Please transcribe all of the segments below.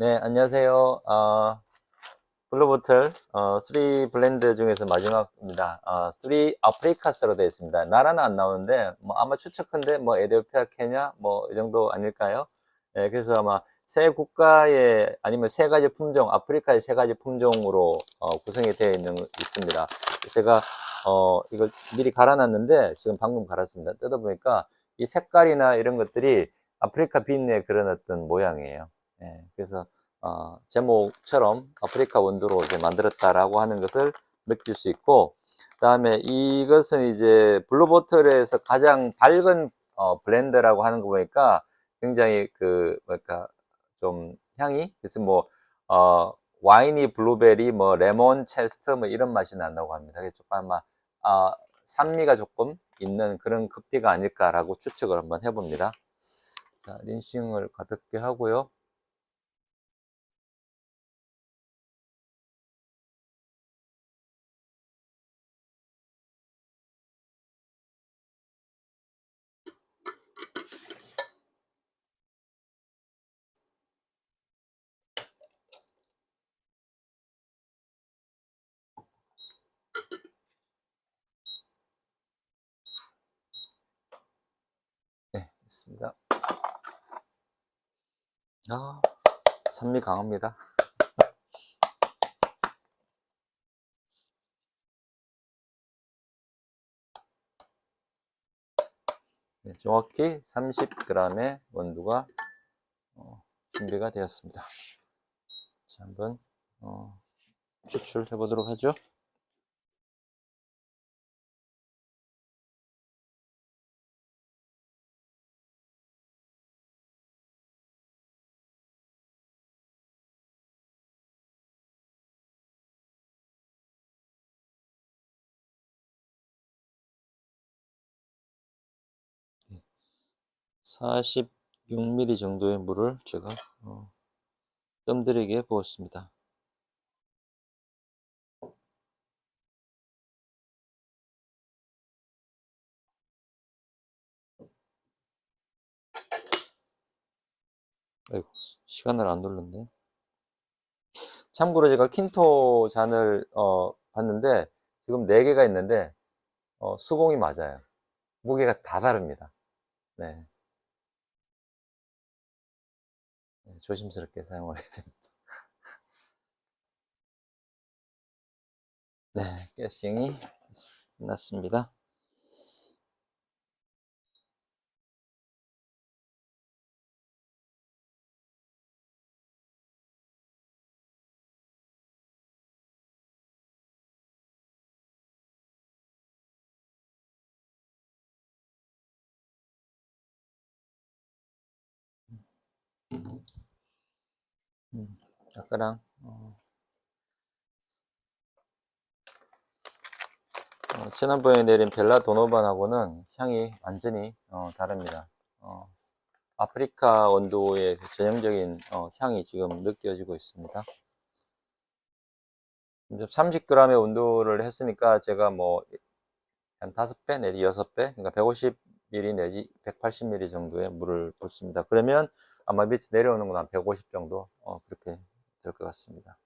네, 안녕하세요. 어, 블루보틀 어, 3 블렌드 중에서 마지막입니다. 어, 3 아프리카스로 되어 있습니다. 나라는 안 나오는데 뭐 아마 추측컨대 뭐 에티오피아, 케냐 뭐 이 정도 아닐까요? 예, 그래서 아마 세 국가의 아니면 세 가지 품종, 아프리카의 세 가지 품종으로 어, 구성이 되어 있는 있습니다. 제가 어, 이걸 미리 갈아놨는데 지금 방금 갈았습니다. 뜯어보니까 이 색깔이나 이런 것들이 아프리카 빈의 그런 어떤 모양이에요. 예, 그래서 어, 제목처럼 아프리카 원두로 이제 만들었다라고 하는 것을 느낄 수 있고, 그 다음에 이것은 이제 블루보틀에서 가장 밝은 어, 블렌드라고 하는 거 보니까 굉장히 그 뭐랄까 좀 향이 그래서 뭐 어, 와인이 블루베리 뭐 레몬 체스트 뭐 이런 맛이 난다고 합니다. 조금 아마 아, 산미가 조금 있는 그런 커피가 아닐까라고 추측을 한번 해봅니다. 자, 린싱을 가볍게 하고요. 네, 있습니다. 아, 산미 강합니다. 네, 정확히 30g의 원두가 어, 준비가 되었습니다. 자, 한번 어, 추출해 보도록 하죠. 46ml 정도의 물을 제가 어, 뜸들이게 부었습니다. 아이고, 시간을 안 눌렀네. 참고로 제가 킨토 잔을 어, 봤는데 지금 4개가 있는데 어, 수공이 맞아요. 무게가 다 다릅니다. 네. 조심스럽게 사용하게 됩니다. 네, 깨싱이 끝났습니다. 음, 아까랑 어, 어, 지난번에 내린 벨라 도노반하고는 향이 완전히 어, 다릅니다. 어, 아프리카 원두의 전형적인 어, 향이 지금 느껴지고 있습니다. 30g의 온도를 했으니까 제가 뭐 한 5배 내지 6배 그러니까 150ml 내지 180ml 정도의 물을 붓습니다. 그러면 아마 밑에 내려오는 건 한 150 정도 어, 그렇게 될 것 같습니다.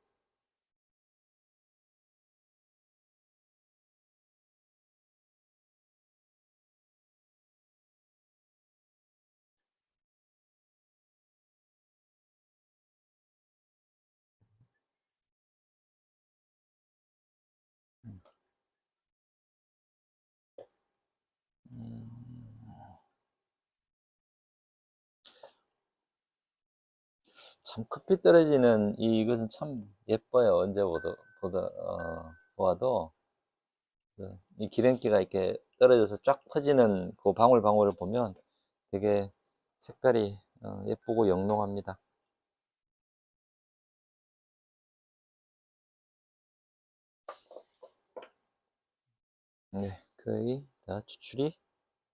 참 커피 떨어지는 이것은 참 예뻐요. 언제 보다, 보다 어, 보아도 그, 이 기름기가 이렇게 떨어져서 쫙 퍼지는 그 방울방울을 보면 되게 색깔이 어, 예쁘고 영롱합니다. 네, 거의 다 추출이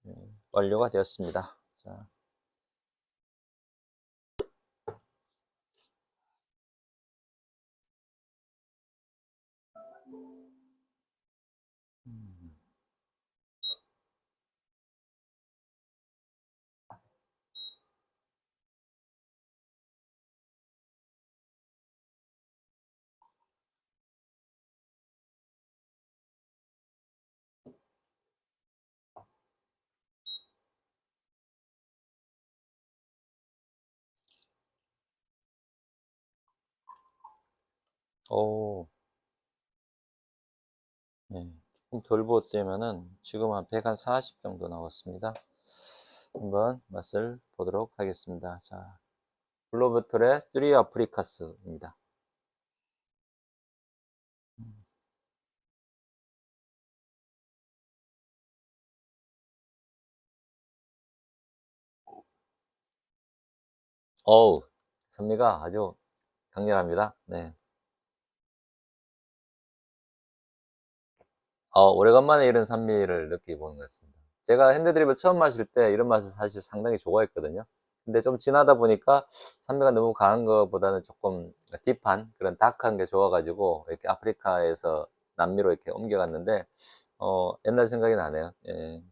네, 완료가 되었습니다. 자. 오. 네, 조금 덜 부었다면은 지금 한140 정도 나왔습니다. 한번 맛을 보도록 하겠습니다. 자, 블로버틀의 3 아프리카스입니다. 어우, 산미가 아주 강렬합니다. 네. 어, 오래간만에 이런 산미를 느끼보는 것 같습니다. 제가 핸드드립을 처음 마실 때 이런 맛을 사실 상당히 좋아했거든요. 근데 좀 지나다 보니까 산미가 너무 강한 것보다는 조금 딥한 그런 다크한 게 좋아가지고 이렇게 아프리카에서 남미로 이렇게 옮겨갔는데 어, 옛날 생각이 나네요. 예.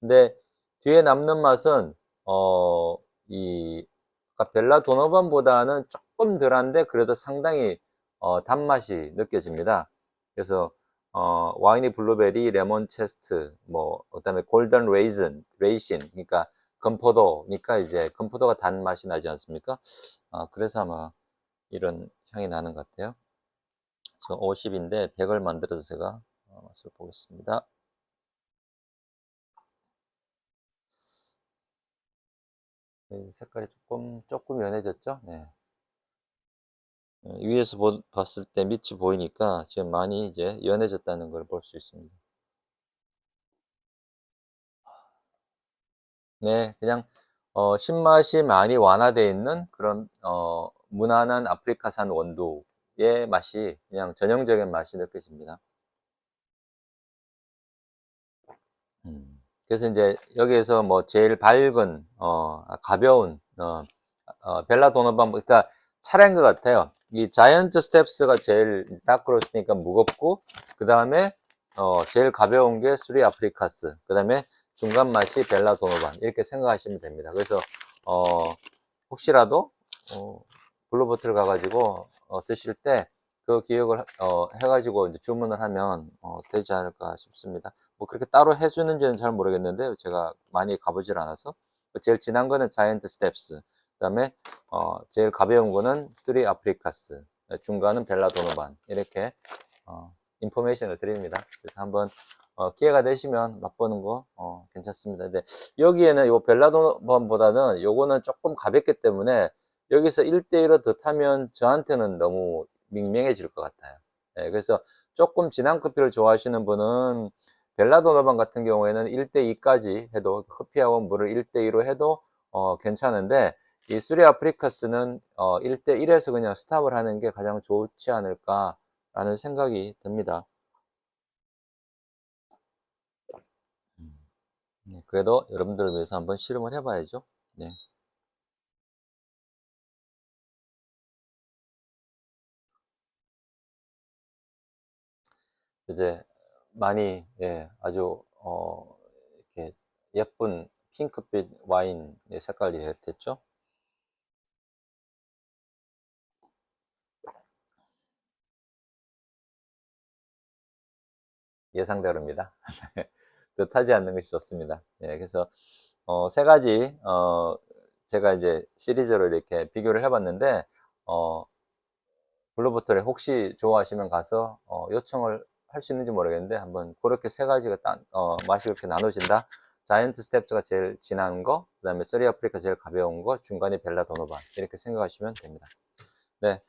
근데 뒤에 남는 맛은 어, 이 벨라 도노반보다는 조금 덜한데 그래도 상당히 어, 단맛이 느껴집니다. 그래서 어, 와인이 블루베리, 레몬 체스트, 뭐, 그 다음에 골든 레이즌, 레이신, 그러니까 건포도니까 이제 건포도가 단 맛이 나지 않습니까? 아, 그래서 아마 이런 향이 나는 것 같아요. 지금 50인데 100을 만들어서 제가 어, 맛을 보겠습니다. 네, 색깔이 조금 조금 연해졌죠? 네. 네, 위에서 보, 봤을 때 밑이 보이니까 지금 많이 이제 연해졌다는 걸 볼 수 있습니다. 네, 그냥 어, 신맛이 많이 완화되어 있는 그런 어, 무난한 아프리카산 원두의 맛이 그냥 전형적인 맛이 느껴집니다. 음, 그래서 이제 여기에서 뭐 제일 밝은 어, 가벼운 어, 어, 벨라 도노반 그러니까 차례인 것 같아요. 이 자이언트 스텝스가 제일 다크로스니까 무겁고 그 다음에 어, 제일 가벼운 게 수리 아프리카스 그 다음에 중간 맛이 벨라 도노반 이렇게 생각하시면 됩니다. 그래서 어, 혹시라도 어, 블루보틀 가가지고 어, 드실 때 그 기억을 어, 해가지고 이제 주문을 하면 어, 되지 않을까 싶습니다. 뭐 그렇게 따로 해주는지는 잘 모르겠는데 제가 많이 가보질 않아서 제일 진한 거는 자이언트 스텝스 그 다음에 어, 제일 가벼운 거는 스트리 아프리카스 중간은 벨라도노반 이렇게 어, 인포메이션을 드립니다. 그래서 한번 어, 기회가 되시면 맛보는 거 어, 괜찮습니다. 근데 여기에는 요 벨라도노반보다는 요거는 조금 가볍기 때문에 여기서 1대1로 더 타면 저한테는 너무 밍밍해질 것 같아요. 네, 그래서 조금 진한 커피를 좋아하시는 분은 벨라도노반 같은 경우에는 1대2까지 해도 커피하고 물을 1대2로 해도 어, 괜찮은데 이 수리 아프리카스는 어, 1대 1에서 그냥 스탑을 하는 게 가장 좋지 않을까라는 생각이 듭니다. 네, 그래도 여러분들을 위해서 한번 실험을 해봐야죠. 네. 이제 많이 예, 아주 어, 이렇게 예쁜 핑크빛 와인 색깔이 됐죠. 예상대로입니다. 뜻하지 않는 것이 좋습니다. 예, 그래서 어, 세 가지 어, 제가 이제 시리즈로 이렇게 비교를 해봤는데 어, 블루보틀에 혹시 좋아하시면 가서 어, 요청을 할 수 있는지 모르겠는데 한번 그렇게 세 가지가 딴, 어, 맛이 그렇게 나눠진다. 자이언트 스텝스가 제일 진한 거, 그 다음에 쓰리 아프리카 제일 가벼운 거, 중간이 벨라 도노반 이렇게 생각하시면 됩니다. 네,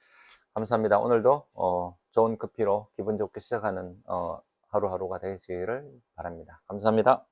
감사합니다. 오늘도 어, 좋은 커피로 기분 좋게 시작하는 어, 하루하루가 되시기를 바랍니다. 감사합니다.